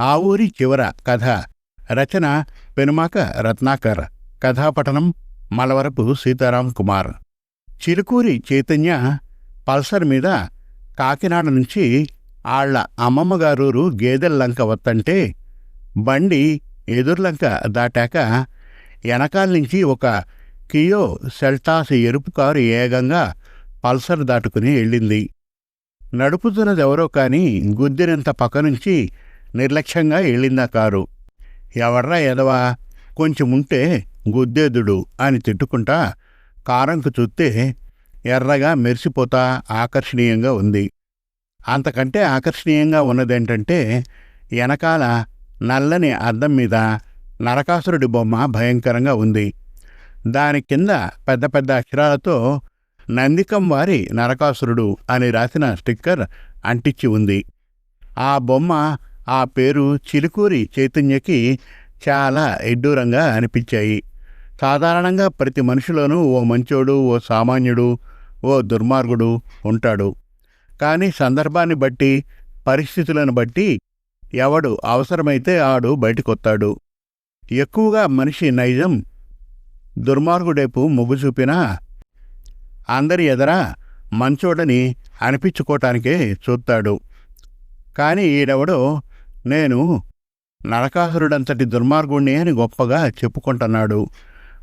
ఆ ఊరి చివర కథ. రచన పెనుమాక రత్నాకర్. కథాపఠనం మలవరపు సీతారాం కుమార్. చిరుకూరి చైతన్య పల్సర్ మీద కాకినాడ నుంచి ఆళ్ళ అమ్మమ్మగారూరు గేదెల్లంక వత్తంటే బండి ఎదుర్లంక దాటాక వెనకాల నుంచి ఒక కియో సెల్టాస్ ఎరుపు కారు ఏగంగా పల్సర్ దాటుకుని వెళ్ళింది. నడుపుతున్నదెవరో కాని గుద్దినంత పక్కనుంచి నిర్లక్ష్యంగా వెళ్ళిందా కారు. ఎవర్రా ఎదవా? కొంచెం ఉంటే గుద్దేదుడు అని తిట్టుకుంటా కారంకు చూస్తే ఎర్రగా మెరిసిపోతా ఆకర్షణీయంగా ఉంది. అంతకంటే ఆకర్షణీయంగా ఉన్నదేంటంటే వెనకాల నల్లని అద్దం మీద నరకాసురుడి బొమ్మ భయంకరంగా ఉంది. దాని కింద పెద్ద పెద్ద అక్షరాలతో నందికం వారి నరకాసురుడు అని రాసిన స్టిక్కర్ అంటించి ఉంది. ఆ బొమ్మ ఆ పేరు చిలుకూరి చైతన్యకి చాలా ఎడ్డూరంగా అనిపించాయి. సాధారణంగా ప్రతి మనిషిలోనూ ఓ మంచోడు ఓ సామాన్యుడు ఓ దుర్మార్గుడు ఉంటాడు. కానీ సందర్భాన్ని బట్టి పరిస్థితులను బట్టి ఎవడు అవసరమైతే ఆడు బయటకొత్తాడు ఎక్కువగా మనిషి నైజం దుర్మార్గుడేపు మొగ్గు చూపినా అందరి ఎదర మంచోడని అనిపించుకోవటానికే చూస్తాడు. కానీ ఈడెవడో నేను నరకాసురుడంతటి దుర్మార్గుణ్ణి అని గొప్పగా చెప్పుకుంటున్నాడు.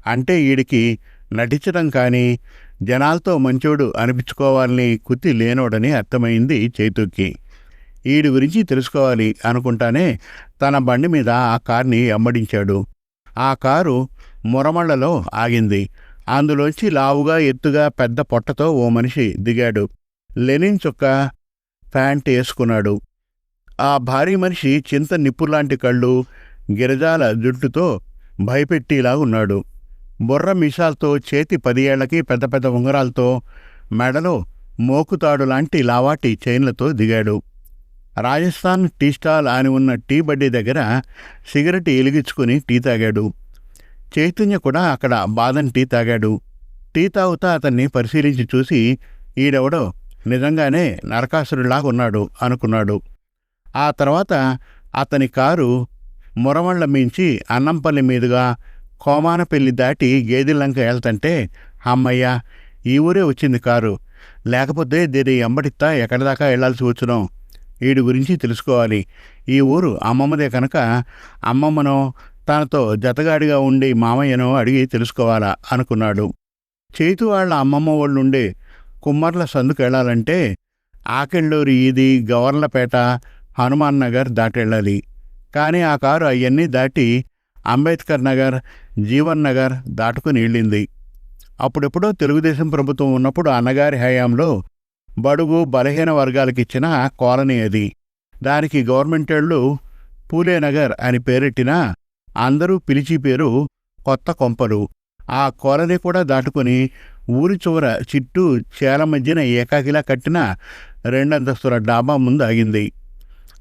అంటే ఈడికి నటించడం కానీ జనాలతో మంచోడు అనిపించుకోవాలని కుత్తి లేనోడని అర్థమైంది చైతుక్కి ఈడి గురించి తెలుసుకోవాలి అనుకుంటానే తన బండి మీద ఆ కార్ని అమ్మడించాడు. ఆ కారు మురమళ్ళలో ఆగింది. అందులోంచి లావుగా ఎత్తుగా పెద్ద పొట్టతో ఓ మనిషి దిగాడు. లెనిన్ చొక్క ప్యాంట్ వేసుకున్నాడు. ఆ భారీ మనిషి చింత నిప్పులాంటి కళ్ళు గిరజాల జుట్టుతో భయపెట్టేలా ఉన్నాడు బుర్ర మీసాలతో చేతి పది పెద్ద పెద్ద ఉంగరాలతో మెడలో మోకుతాడు లాంటి లావాటి చైన్లతో దిగాడు. రాజస్థాన్ టీ స్టాల్ అని ఉన్న టీ బడ్డీ దగ్గర సిగరెట్ ఎలిగించుకుని టీ తాగాడు. చైతన్య కూడా అక్కడ బాదం టీ తాగాడు. టీ తాగుతా అతన్ని పరిశీలించి చూసి ఈడెవడో నిజంగానే నరకాసురులాగా ఉన్నాడు అనుకున్నాడు. ఆ తర్వాత అతని కారు మురవళ్ళ మించి అన్నంపల్లి మీదుగా కోమానపల్లి దాటి గేదెలంక వెళ్తంటే అమ్మయ్య ఈ ఊరే వచ్చింది కారు. లేకపోతే దీని ఎంబడిత్తా ఎక్కడి దాకా వెళ్ళాల్సి వచ్చినాం? వీడి గురించి తెలుసుకోవాలి. ఈ ఊరు అమ్మమ్మదే కనుక అమ్మమ్మనో తనతో జతగాడిగా ఉండి మామయ్యనో అడిగి తెలుసుకోవాలా? అనుకున్నాడు. చేతు వాళ్ళ అమ్మమ్మ వాళ్ళుండే కుమ్మర్ల సందుకు వెళ్ళాలంటే ఆకెళ్ళూరి ఈది గవర్లపేట హనుమాన్ నగర్ దాటెళ్ళాలి. కానీ ఆ కారు అవన్నీ దాటి అంబేద్కర్ నగర్ జీవన్ నగర్ దాటుకుని వెళ్ళింది అప్పుడెప్పుడో తెలుగుదేశం ప్రభుత్వం ఉన్నప్పుడు అన్నగారి హయాంలో బడుగు బలహీన వర్గాలకిచ్చిన కాలనీ అది. దానికి గవర్నమెంటేళ్ళు పూలేనగర్ అని పేరెట్టినా అందరూ పిలిచి పేరు కొత్త కొంపలు. ఆ కాలనీ కూడా దాటుకుని ఊరి చివర చిట్టూ చేల మధ్యన ఏకాకిలా కట్టిన రెండంతస్తుల డాబా ముందు ఆగింది.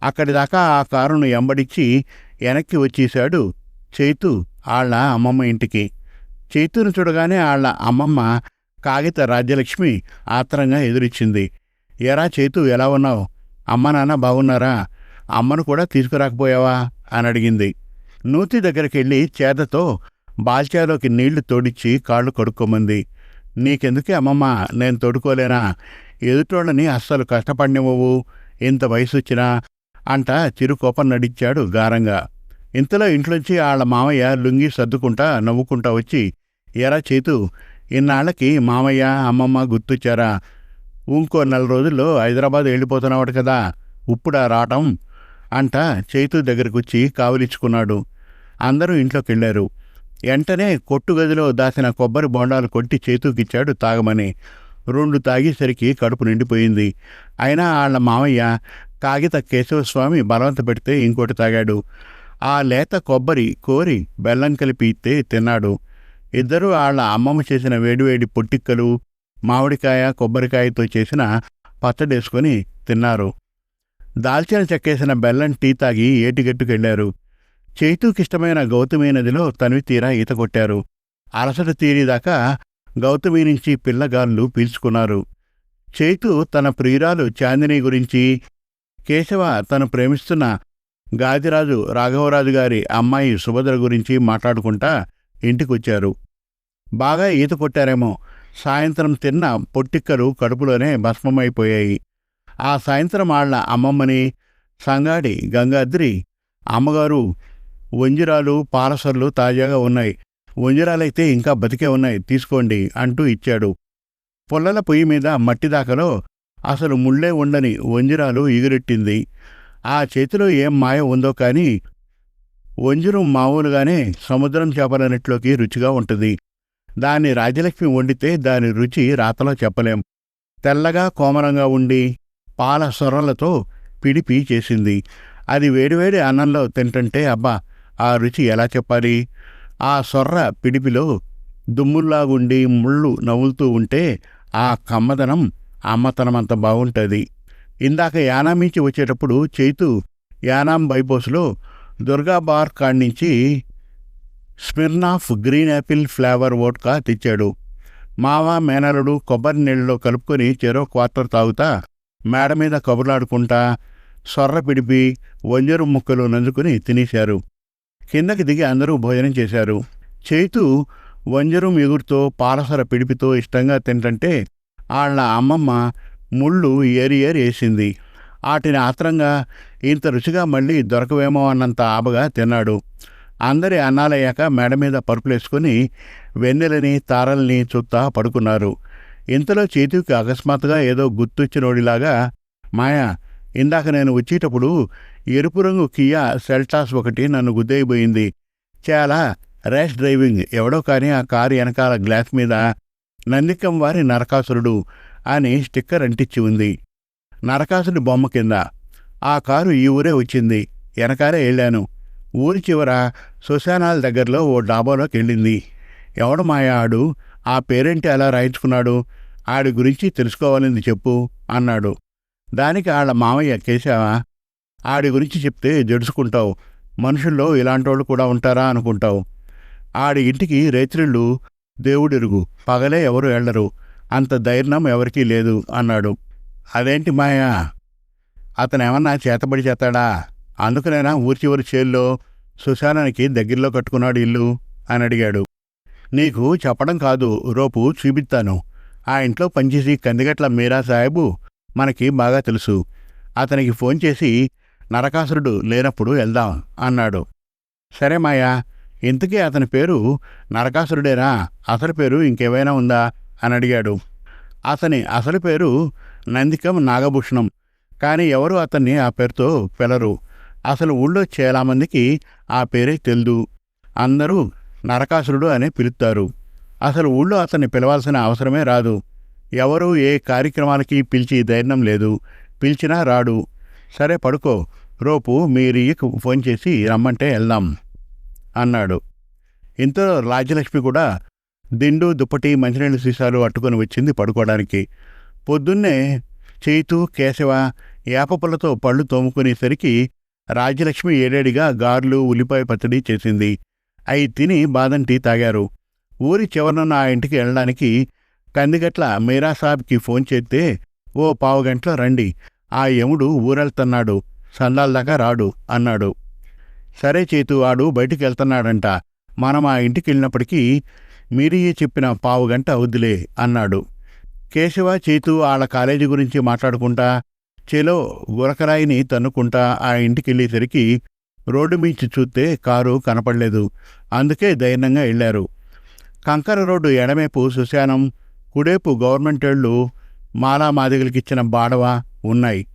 అక్కడి దాకా ఆ కారును ఎంబడిచ్చి వెనక్కి వచ్చేశాడు చైతు ఆళ్ళ అమ్మమ్మ ఇంటికి. చైతును చూడగానే ఆళ్ళ అమ్మమ్మ కాగిత రాజ్యలక్ష్మి ఆత్రంగా ఎదురిచ్చింది. ఎరా చైతు ఎలా ఉన్నావు? అమ్మ నాన్న బాగున్నారా? అమ్మను కూడా తీసుకురాకపోయావా? అని అడిగింది. నూతి దగ్గరికెళ్ళి చేతతో బాల్చాలోకి నీళ్ళు తోడిచ్చి కాళ్ళు కడుక్కోమంది. నీకెందుకే అమ్మమ్మ? నేను తోడుకోలేనా? ఎదుటోళ్ళని అస్సలు కష్టపడినవ్వవు. ఇంత వయసు వచ్చినా అంట చిరుకోపం నడిచాడు గారంగా. ఇంతలో ఇంట్లోంచి వాళ్ళ మామయ్య లుంగి సర్దుకుంటా నవ్వుకుంటా వచ్చి ఎరా చేతు ఇన్నాళ్ళకి మామయ్య అమ్మమ్మ గుర్తొచ్చారా? ఇంకో నెల రోజుల్లో హైదరాబాద్ వెళ్ళిపోతున్నావాడు కదా ఉప్పుడా రావటం? అంట చేతు దగ్గరకొచ్చి కావలిచ్చుకున్నాడు. అందరూ ఇంట్లోకి వెళ్ళారు వెంటనే కొట్టు గదిలో దాచిన కొబ్బరి బొండాలు కొట్టి చేతుకిచ్చాడు తాగమని. రెండు తాగేసరికి కడుపు నిండిపోయింది. అయినా వాళ్ళ మామయ్య కాగిత కేశవస్వామి బలవంత పెడితే ఇంకోటి తాగాడు. ఆ లేత కొబ్బరి కోరి బెల్లం కలిపి ఇస్తే తిన్నాడు. ఇద్దరూ వాళ్ళ అమ్మమ్మ చేసిన వేడివేడి పొట్టిక్కలు మామిడికాయ కొబ్బరికాయతో చేసిన పచ్చడేసుకొని తిన్నారు. దాల్చిన చెక్కేసిన బెల్లం టీ తాగి ఏటిగట్టుకెళ్ళారు. చైతూకిష్టమైన గౌతమి నదిలో తనివి తీరా ఈత కొట్టారు. అలసట తీరేదాకా గౌతమి నుంచి పిల్లగాళ్ళు పీల్చుకున్నారు. చైతు తన ప్రియురాలు చాందిని గురించి కేశవ తను ప్రేమిస్తున్న గాదిరాజు రాఘవరాజు గారి అమ్మాయి సుభద్ర గురించి మాట్లాడుకుంటా ఇంటికొచ్చారు. బాగా ఈత కొట్టారేమో. సాయంత్రం తిన్న పొట్టిక్కలు కడుపులోనే భస్మమైపోయాయి. ఆ సాయంత్రం ఆళ్ళ అమ్మమ్మని సంగాడి గంగాద్రి అమ్మగారు వంజిరాలు పాలసర్లు తాజాగా ఉన్నాయి. వంజిరాలైతే ఇంకా బతికే ఉన్నాయి తీసుకోండి అంటూ ఇచ్చాడు. పుల్లల పొయ్యి మీద మట్టి దాకలో అసలు ముళ్ళే ఉండని వంజిరాలు ఎగురెట్టింది ఆ చేతిలో ఏం మాయ ఉందో కానీ వంజరం మామూలుగానే సముద్రం చేపలన్నిట్లోకి రుచిగా ఉంటుంది. దాన్ని రాజలక్ష్మి వండితే దాని రుచి రాతలో చెప్పలేం. తెల్లగా కోమరంగా ఉండి పాల సొర్రలతో పిడిపి చేసింది. అది వేడివేడి అన్నంలో తింటుంటే అబ్బా ఆ రుచి ఎలా చెప్పాలి? ఆ సొర్ర పిడిపిలో దుమ్ముల్లాగుండి ముళ్ళు నవ్వులుతూ ఉంటే ఆ కమ్మదనం అమ్మతనమంత బాగుంటుంది ఇందాక యానాం నుంచి వచ్చేటప్పుడు చైతు యానాం బైపోస్లో Durga bar కాడ్నుంచి Smirnoff green apple flavour vodka తెచ్చాడు. మావ మేనలుడు కొబ్బరి నీళ్ళలో కలుపుకొని చెరో క్వార్టర్ తాగుతా మేడ మీద కబుర్లాడుకుంటా సొర్ర పిడిపి వంజరు ముక్కలు నంజుకుని తినేశారు. కిందకి దిగి అందరూ భోజనం చేశారు. చైతు వంజరం ఎగురుతో పాలసర పిడిపితో ఇష్టంగా తింటంటే వాళ్ళ అమ్మమ్మ ముళ్ళు ఏరి ఏరి వేసింది. వాటిని ఆత్రంగా ఇంత రుచిగా మళ్ళీ దొరకవేమో అన్నంత ఆబగా తిన్నాడు. అందరి అన్నాలయ్యాక మేడ మీద పరుపులేసుకుని వెన్నెలని తారల్ని చుత్తా పడుకున్నారు. ఇంతలో చేతికి అకస్మాత్తుగా ఏదో గుర్తొచ్చినోడిలాగా మాయా ఇందాక నేను వచ్చేటప్పుడు ఎరుపు రంగు కియా సెల్టాస్ ఒకటి నన్ను గుద్దయిపోయింది చాలా ర్యాష్ డ్రైవింగ్. ఎవడో కానీ ఆ కారు వెనకాల గ్లాస్ మీద నందికం వారి నరకాసురుడు అని స్టిక్కర్ అంటించి ఉంది. నరకాసుడి బొమ్మ కింద ఆ కారు ఈ ఊరే వచ్చింది. వెనకాలే వెళ్ళాను. ఊరి చివర సుశానాల దగ్గరలో ఓ డాబాలోకి వెళ్ళింది ఎవడు మాయా ఆడు? ఆ పేరెంట్ ఎలా రాయించుకున్నాడు? ఆడి గురించి తెలుసుకోవాలని చెప్పు అన్నాడు. దానికి ఆళ్ళ మామయ్య కేశావా ఆడి గురించి చెప్తే జడుచుకుంటావు. మనుషుల్లో ఇలాంటోళ్ళు కూడా ఉంటారా అనుకుంటావు. ఆడి ఇంటికి రేత్రిళ్ళు దేవుడెరుగు. పగలే ఎవరు వెళ్ళరు అంత ధైర్యం ఎవరికీ లేదు అన్నాడు. అదేంటి మాయా? అతనేమన్నా చేతబడి చేస్తాడా? అందుకనైనా ఊరి చివరి చేల్లో సుశానానికి దగ్గరలో కట్టుకున్నాడు ఇల్లు? అని అడిగాడు. నీకు చెప్పడం కాదు రోపు చూపిస్తాను. ఆ ఇంట్లో పనిచేసి కందిగట్ల మీరా సాహెబు? మనకి బాగా తెలుసు. అతనికి ఫోన్ చేసి నరకాసురుడు లేనప్పుడు వెళ్దాం అన్నాడు. సరే మాయా ఇంతకీ అతని పేరు నరకాసురుడేరా అసలు పేరు ఇంకేమైనా ఉందా? అని అడిగాడు. అతని అసలు పేరు నందికం నాగభూషణం. కానీ ఎవరు అతన్ని ఆ పేరుతో పిలరు. అసలు ఊళ్ళో చాలామందికి ఆ పేరే తెలుదు. అందరూ నరకాసురుడు అనే పిలుస్తారు అసలు ఊళ్ళో అతన్ని పిలవాల్సిన అవసరమే రాదు. ఎవరు ఏ కార్యక్రమాలకి పిలిచి ధైర్యం లేదు. పిలిచినా రాడు. సరే పడుకో. రోపు మీరియకు ఫోన్ చేసి రమ్మంటే వెళ్దాం. అన్నాడు. ఇంతలో రాజ్యలక్ష్మి కూడా దిండు దుప్పటి మంచినీళ్ళ సీసాలు అట్టుకొని వచ్చింది పడుకోవడానికి. పొద్దున్నే చేతు కేశవ ఏపపులతో పళ్ళు తోముకునేసరికి రాజ్యలక్ష్మి ఏడేడిగా గార్లు ఉల్లిపాయ పచ్చడి చేసింది. అవి తిని బాదం టీ తాగారు. ఊరి చివరన ఆ ఇంటికి వెళ్ళడానికి కందిగట్ల మీరాసాబ్కి ఫోన్ చేస్తే ఓ పావుగంటలో రండి. ఆ యముడు ఊరెళ్తున్నాడు. సందాల దాకా రాడు అన్నాడు. సరే చేతు వాడు బయటికి వెళ్తున్నాడంట మనం ఆ ఇంటికి వెళ్ళినప్పటికీ మీరియే చెప్పిన పావుగంట అవుద్దిలే అన్నాడు. కేశవ చేతు వాళ్ళ కాలేజీ గురించి మాట్లాడుకుంటా చెలో గురకరాయిని తన్నుకుంటా ఆ ఇంటికి వెళ్ళేసరికి రోడ్డు మీచి చూస్తే కారు కనపడలేదు. అందుకే ధైర్యంగా వెళ్ళారు కంకర రోడ్డు ఎడమేపు సుశానం కుడేపు గవర్నమెంట్ ఏళ్ళు మాలా మాదిగలకిచ్చిన బాడవ ఉన్నాయి.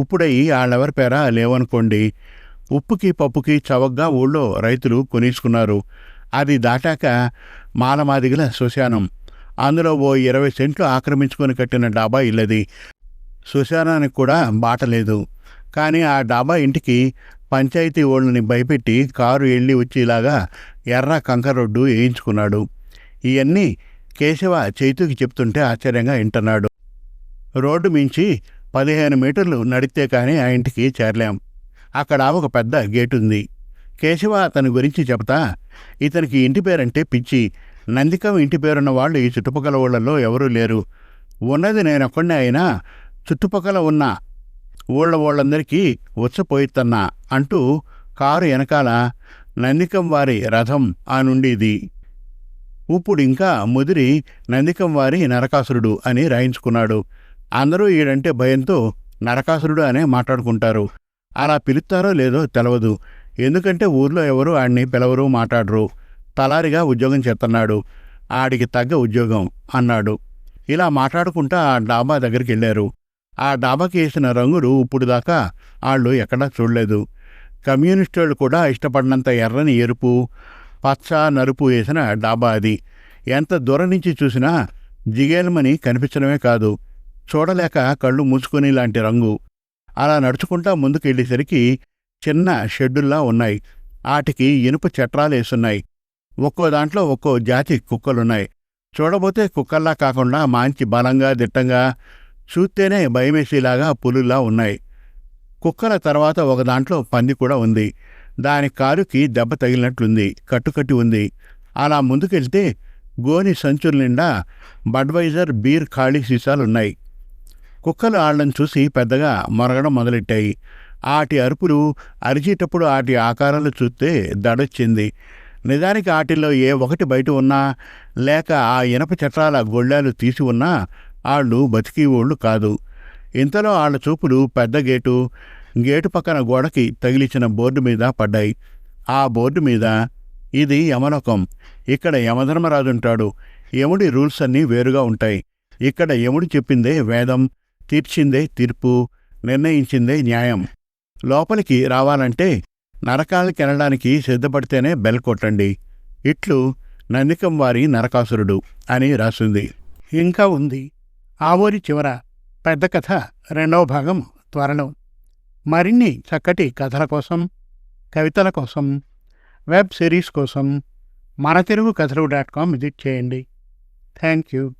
ఇప్పుడై వాళ్ళెవరి పేర లేవనుకోండి. ఉప్పుకి పప్పుకి చవగ్గా ఊళ్ళో రైతులు కొనేసుకున్నారు అది దాటాక మాలమాదిగల శ్మశానం. అందులో ఓ ఇరవై సెంట్లు ఆక్రమించుకొని కట్టిన డాబా ఇల్లది. శ్మశానానికి కూడా బాట లేదు. కానీ ఆ డాబా ఇంటికి పంచాయతీ ఓళ్ళని భయపెట్టి కారు వెళ్ళి వచ్చేలాగా ఎర్ర కంకర రోడ్డు వేయించుకున్నాడు. ఇవన్నీ కేశవ చైతుకి చెప్తుంటే ఆశ్చర్యంగా వింటున్నాడు. రోడ్డు మించి పదిహేను మీటర్లు నడిస్తే కానీ ఆ ఇంటికి చేరలేం. అక్కడ ఒక పెద్ద గేట్ ఉంది కేశవ అతని గురించి చెప్తా ఇతనికి ఇంటి పేరంటే పిచ్చి. నందికం ఇంటి పేరున్న వాళ్ళు ఈ చుట్టుపక్కల ఊళ్ళల్లో ఎవరూ లేరు. ఉన్నది నేనొక్కడే అయినా చుట్టుపక్కల ఉన్న ఊళ్ళ వాళ్ళందరికీ ఉచ్చపోయిత్తన్నా అంటూ కారు వెనకాల నందికం వారి రథం నుండిది. ఇప్పుడు ఇంకా ముదిరి నందికం వారి నరకాసురుడు అని రాయించుకున్నాడు. అందరూ ఈడంటే భయంతో నరకాసురుడు అనే మాట్లాడుకుంటారు. అలా పిలుస్తారో లేదో తెలవదు. ఎందుకంటే ఊర్లో ఎవరు ఆడిని పిలవరు మాట్లాడరు. తలారిగా ఉద్యోగం చేస్తున్నాడు ఆడికి తగ్గ ఉద్యోగం అన్నాడు. ఇలా మాట్లాడుకుంటా ఆ డాబా దగ్గరికి వెళ్ళారు ఆ డాబాకి వేసిన రంగులు ఇప్పుడు దాకా వాళ్ళు ఎక్కడా చూడలేదు. కమ్యూనిస్టులు కూడా ఇష్టపడినంత ఎర్రని ఎరుపు పచ్చ నరుపు వేసిన డాబా అది. ఎంత దూరం నుంచి చూసినా జిగేలమని కనిపించడమే కాదు. చూడలేక కళ్ళు మూసుకుని లాంటి రంగు. అలా నడుచుకుంటా ముందుకెళ్ళేసరికి చిన్న షెడ్డుల్లా ఉన్నాయి. ఆటికి ఇనుప చట్రాలేసున్నాయి ఒక్కో దాంట్లో ఒక్కో జాతి కుక్కలున్నాయి. చూడబోతే కుక్కల్లా కాకుండా మంచి బలంగా దిట్టంగా చూస్తేనే భయమేసేలాగా పులుల్లా ఉన్నాయి. కుక్కల తర్వాత ఒక దాంట్లో పంది కూడా ఉంది. దాని కారుకి దెబ్బ తగిలినట్లుంది. కట్టుకట్టి ఉంది. అలా ముందుకెళ్తే గోని సంచుల నిండా బడ్వైజర్ బీర్ ఖాళీ సీసాలున్నాయి. కుక్కలు ఆళ్ళని చూసి పెద్దగా మొరగడం మొదలెట్టాయి. ఆటి అరుపులు అరిచేటప్పుడు ఆటి ఆకారాలు చూస్తే దడొచ్చింది. నిజానికి ఆటిల్లో ఏ ఒకటి బయట ఉన్నా లేక ఆ ఇనప చట్రాల గొళ్ళాలు తీసి ఉన్నా ఆళ్ళు బతికేవోళ్ళు కాదు. ఇంతలో ఆళ్ళ చూపులు పెద్ద గేటు గేటు పక్కన గోడకి తగిలిచిన బోర్డు మీద పడ్డాయి. ఆ బోర్డు మీద ఇది యమలోకం. ఇక్కడ యమధర్మరాజుంటాడు. యముడి రూల్స్ అన్నీ వేరుగా ఉంటాయి. ఇక్కడ యముడు చెప్పిందే వేదం. తీర్చిందే తీర్పు నిర్ణయించిందే న్యాయం. లోపలికి రావాలంటే నరకాలు కెనడానికి సిద్ధపడితేనే బెల్ కొట్టండి. ఇట్లు నందికం వారి నరకాసురుడు అని రాసింది. ఇంకా ఉంది. ఆ ఊరి చివర పెద్ద కథ రెండవ భాగం త్వరలో. మరిన్ని చక్కటి కథల కోసం కవితల కోసం వెబ్ సిరీస్ కోసం మన తెలుగు కథలు డాట్ కామ్ విజిట్ చేయండి. Thank you.